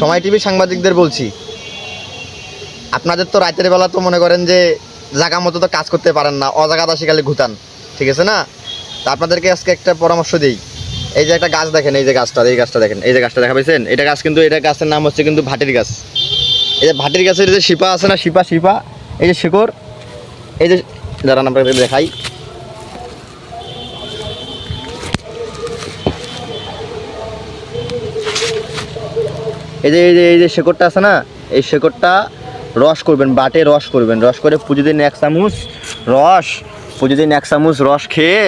সময় টিভি সাংবাদিকদের বলছি। আপনাদের তো রাতের বেলা তো মনে করেন যে জায়গা মতো তো কাজ করতে পারেন না অজাগাত আসি খালি ঘুতান, ঠিক আছে না? তা আপনাদেরকে আজকে একটা পরামর্শ দিই। এই যে একটা গাছ দেখেন, এই যে গাছটা, এই গাছটা দেখেন, এই যে গাছটা দেখা পাইছেন? এটা গাছ কিন্তু, এটা গাছের নাম হচ্ছে কিন্তু ভাটির গাছ। এই যে ভাটির গাছের যে শিপা আছে না, শিপা শিপা, এই যে শিকড়, এই যে যারা আপনাদের দেখাই। এই যে এই যে এই যে শেকড়টা আছে না, এই শেকড়টা রস করবেন, বাটে রস করবেন। রস করে পুজো দিন এক চামচ রস, পুজো দিন এক চামচ রস খেয়ে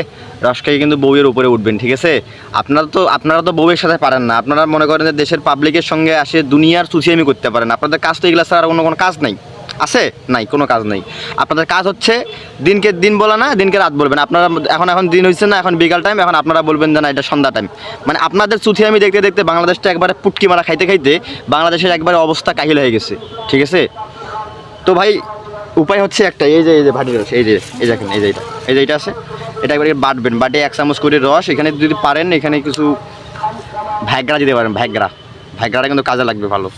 রস খেয়ে কিন্তু বউয়ের উপরে উঠবেন, ঠিক আছে? আপনারা তো আপনারা তো বউয়ের সাথে পারেন না। আপনারা মনে করেন যে দেশের পাবলিকের সঙ্গে আসে দুনিয়ার চুচিয়ামি করতে পারেন আপনাদের কাজ তো এগুলো ছাড়া আর অন্য কোনো কাজ নাই। আছে? নাই, কোনো কাজ নেই। আপনাদের কাজ হচ্ছে দিনকে দিন বলা না, দিনকে রাত বলবেন। আপনারা এখন এখন দিন হচ্ছে না, এখন বিকাল টাইম এখন আপনারা বলবেন যে না, এটা সন্ধ্যা টাইম মানে আপনাদের চুথি আমি দেখতে দেখতে বাংলাদেশটা একবারে পুটকি মারা খাইতে খাইতে বাংলাদেশের একবারে অবস্থা কাহিল হয়ে গেছে। ঠিক আছে? তো ভাই, উপায় হচ্ছে একটা। এই যে এই যে ভাটি রস, এই যে, এই দেখেন, এই যে এটা, এই যে এটা আছে। এটা একবারে বাটবেন। বাটে এক চামচ করে রস, এখানে যদি পারেন, এখানে কিছু ভ্যাগরা দিতে পারেন, ভ্যাগরা। ভ্যাগরাটা কিন্তু কাজে লাগবে ভালো।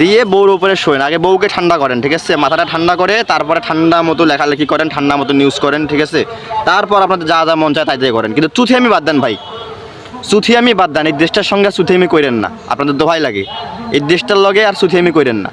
দিয়ে বউর উপরে শোয়েন। আগে বউকে ঠান্ডা করেন, ঠিক আছে? মাথাটা ঠান্ডা করে তারপরে ঠান্ডা মতো লেখালেখি করেন, ঠান্ডা মতো নিউজ করেন, ঠিক আছে? তারপর আপনাদের যা যা মন চায় তাই তাই করেন। কিন্তু চুথি আমি বাদ দেন ভাই। চুথি আমি বাদ দেন। এই দেশটার সঙ্গে চুথি আমি করেন না। আপনাদের দোহাই লাগে। এই দেশটার লগে আর চুথি আমি করেন না।